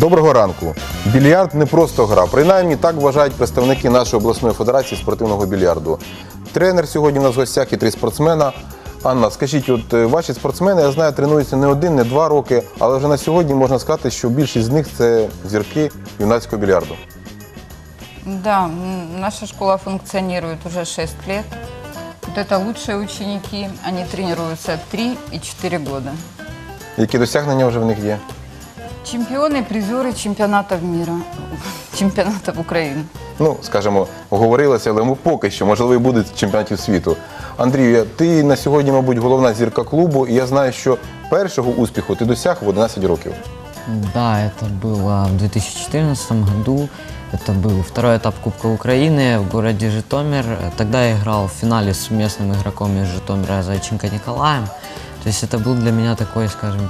Доброго ранку. Більярд не просто гра. Принаймні так вважають представники нашої обласної федерації спортивного більярду. Тренер сьогодні у нас в гостях і три спортсмена. Анна, скажіть, от е, ваші спортсмени, я знаю, тренуються не один, не два роки, але вже на сьогодні можна сказати, що більшість з них це зірки юнацького більярду. Да, наша школа функционирует уже 6 лет. Вот это лучшие ученики. Они тренируются 3 и 4 года. Які досягнення вже в них є? Чемпионы, призеры чемпионатов мира, чемпионатов Украины. Ну, скажімо, говорилося, але ми поки що, можливо, і буде чемпіонатів світу. Андрію, ти на сьогодні, мабуть, головна зірка клубу, і я знаю, що першого успіху ти досяг в 11 років. Да, это было в 2014 году. Это был второй этап Кубка Украины в городе Житомир. Тогда я играл в финале с местным игроком из Житомира Зайченко Николаем. То есть это был для меня такой, скажем,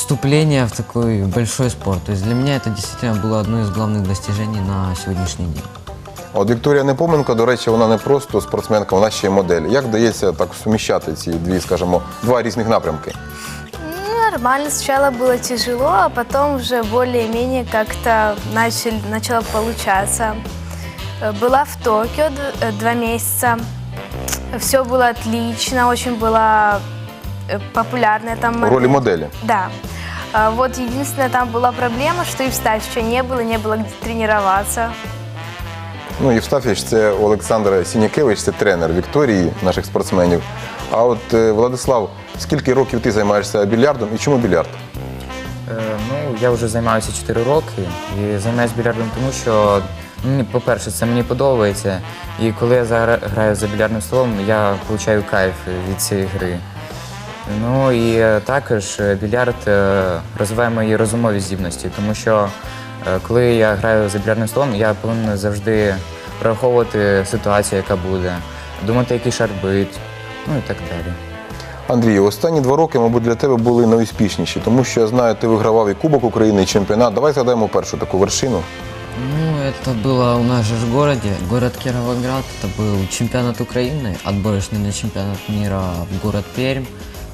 вступление в такой большой спорт. То есть для меня это действительно было одно из главных достижений на сегодняшний день. От Вікторія Непоменко, до речі, вона не просто спортсменка, вона ще й модель. Як вдається так суміщати ці дві, скажімо, два різних напрямки? Ну, Нормально. Сначала было тяжело, а потом уже более-менее как-то начали, начало получаться. Э, Была в Токио д- э, два месяца. Все было отлично, очень была э, популярная там У модель. ролі моделі. Да. А Вот единственная там была проблема, что Евстафьевича не было, не было где тренироваться. Ну, Євстафіч це Олександр Сінякевич, це тренер Вікторії, наших спортсменів. А от е, Владислав, скільки років ти займаєшся більярдом і чому більярд? Е, Ну, я вже займаюся 4 роки і займаюся більярдом, тому що, ну, мені, по-перше, це мені подобається. І коли я загра- граю за більярдним столом, я отримую кайф від цієї гри. Ну і е, також е, більярд е, розвиває мої розумові здібності, тому що е, коли я граю за більярдним столом, я повинен завжди враховувати ситуацію, яка буде, думати, який шар бить, ну і так далі. Андрію, останні два роки, мабуть, для тебе були найуспішніші, тому що я знаю, ти вигравав і Кубок України, і чемпіонат. Давай згадаємо першу таку вершину. Ну, это было у нас же в городе, город Кировоград. Это был чемпионат Украины, отборочный на чемпионат мира в город Пермь.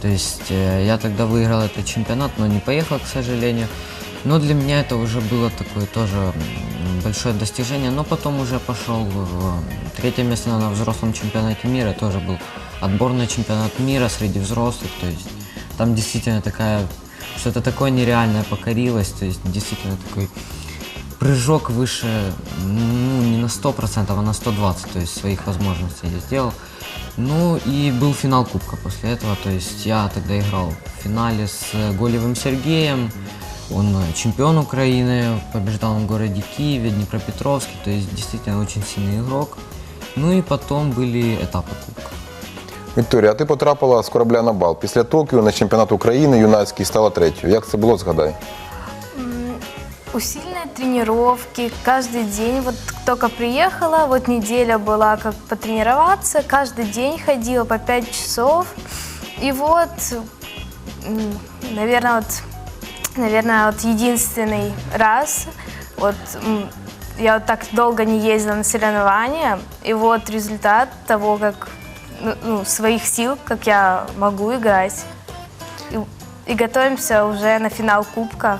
То есть э, я тогда выиграл этот чемпионат, но не поехал, к сожалению. Но для меня это уже было такое тоже большое достижение. Но потом уже пошел в третье место на взрослом чемпионате мира. Тоже был отборный чемпионат мира среди взрослых. То есть там действительно такая что-то такое нереальное покорилось. То есть действительно такой прыжок выше, ну, не на 100%, а на 120, то есть своих возможностей я сделал. Ну, и был финал Кубка после этого, то есть я тогда играл в финале с Голевым Сергеем, он э, чемпион Украины, побеждал в городе Киеве, Днепропетровске, то есть действительно очень сильный игрок. Ну и потом были этапы Кубка. Вікторія, а ти потрапила з корабля на бал. Після Токіо на чемпіонат України юнацький стала третьою. Як це було, згадай? Усиленные тренировки каждый день. Вот только приехала, вот неделя была как потренироваться, каждый день ходила по 5 часов. И вот, наверное, вот, наверное, вот единственный раз, вот я вот так долго не ездила на соревнования, и вот результат того, как ну, ну, своих сил, как я могу играть. И, и готовимся уже на финал Кубка.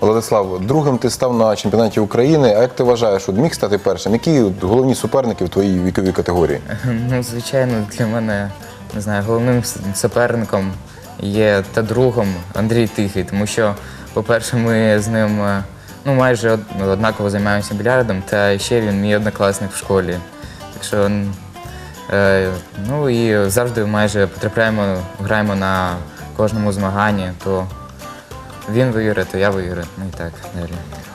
Владислав, другим ти став на чемпіонаті України. А як ти вважаєш, от міг стати першим? Які головні суперники в твоїй віковій категорії? Ну, звичайно, для мене не знаю, головним суперником є та другом Андрій Тихий, тому що, по-перше, ми з ним е, ну, майже од- однаково займаємося більярдом, та ще він мій однокласник в школі. Так що, е, ну і завжди майже потрапляємо, граємо на кожному змаганні, то він виграє, то я виграю, ну і так далі.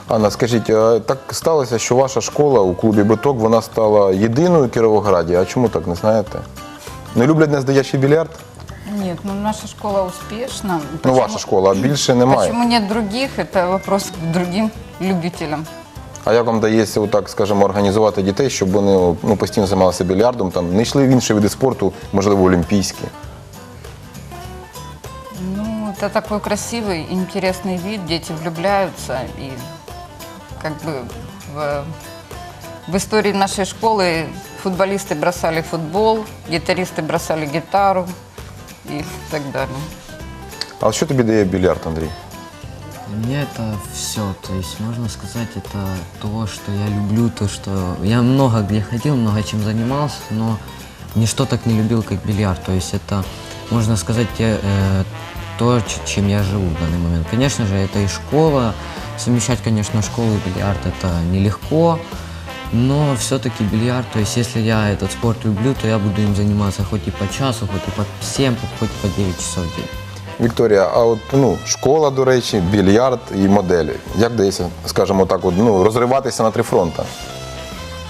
Анна, скажіть, а так сталося, що ваша школа у клубі Биток вона стала єдиною у Кіровограді. А чому так не знаєте? Не люблять нездаячий більярд? Нет, ну наша школа успешна. Ну, Почему- ваша школа, а більше немає. Почему нет других, это вопрос к другим любителям. А як вам вдається, отак, скажімо, організувати дітей, щоб вони ну, постійно займалися більярдом, там не йшли в інші види спорту, можливо, олімпійські? Ну, это такой красивый, интересный вид, дети влюбляются, и как бы в, в истории нашей школы футболисты бросали футбол, гитаристы бросали гитару и так далее. А що тобі дає більярд, Андрій? Мне это все, то есть можно сказать, это то, что я люблю, то, что я много где ходил, много чем занимался, но ничто так не любил, как бильярд. То есть это, можно сказать, те, э, то, ч- чем я живу в данный момент. Конечно же, это и школа. Совмещать, конечно, школу и бильярд это нелегко, но все-таки бильярд, то есть если я этот спорт люблю, то я буду им заниматься хоть и по часу, хоть и по 7, хоть и по 9 часов в день. Вікторія, а от ну, школа, до речі, більярд і моделі. Як вдається, скажімо так, от, ну, розриватися на три фронта?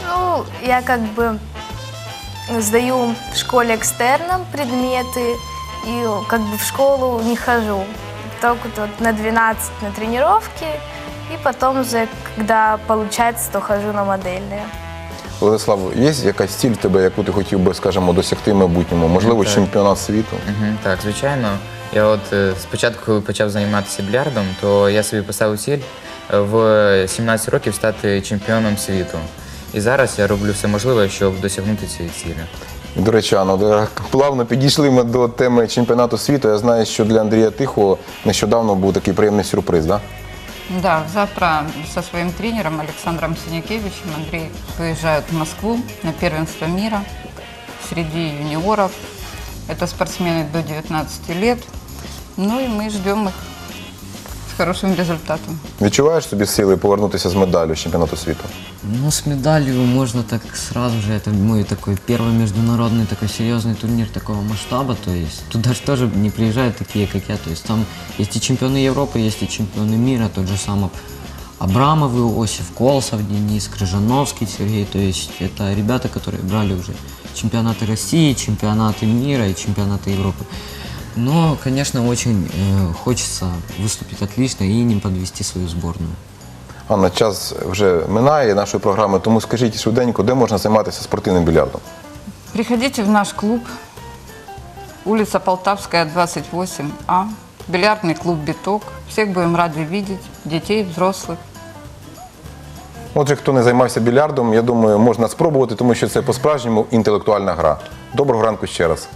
Ну, я как бы сдаю в школе экстерном предметы и как бы в школу не хожу. Только вот на 12 на тренировки, и потом уже, когда получается, то хожу на модельные. Владислав, є якась ціль в тебе, яку ти хотів би, скажімо, досягти в майбутньому? Можливо, Так. чемпіонат світу? Мгм, Так, звичайно. Я от е, спочатку, коли почав займатися більярдом, то я собі поставив ціль е, в 17 років стати чемпіоном світу. І зараз я роблю все можливе, щоб досягнути цієї цілі. І, До речі, Анно, де- плавно підійшли ми до теми чемпіонату світу. Я знаю, що для Андрія Тихого нещодавно був такий приємний сюрприз, да? Да, завтра со своим тренером Александром Синякевичем Андрей выезжает в Москву на первенство мира среди юниоров. Это спортсмены до 19 лет. Ну и мы ждем их с хорошим результатом. Відчуваєш собі сили повернутися з медаллю з чемпіонату світу? Ну, с медалью можно так сразу же, это мой такой первый международный такой серьезный турнир такого масштаба, то есть туда же тоже не приезжают такие, как я, то есть там есть и чемпионы Европы, есть и чемпионы мира, тот же самый Абрамов Иосиф, Колсов Денис, Крыжановский Сергей, то есть это ребята, которые брали уже чемпионаты России, чемпионаты мира и чемпионаты Европы. Но, конечно, очень э, хочется выступить отлично и не подвести свою сборную. Анна, час вже минає нашої програми, тому скажіть швиденько, де можна займатися спортивним більярдом? Приходите в наш клуб, улица Полтавская, 28А, бильярдный клуб «Биток». Всех будем рады видеть, детей, взрослых. Отже, хто не займався більярдом, я думаю, можна спробувати, тому що це по-справжньому інтелектуальна гра. Доброго ранку ще раз.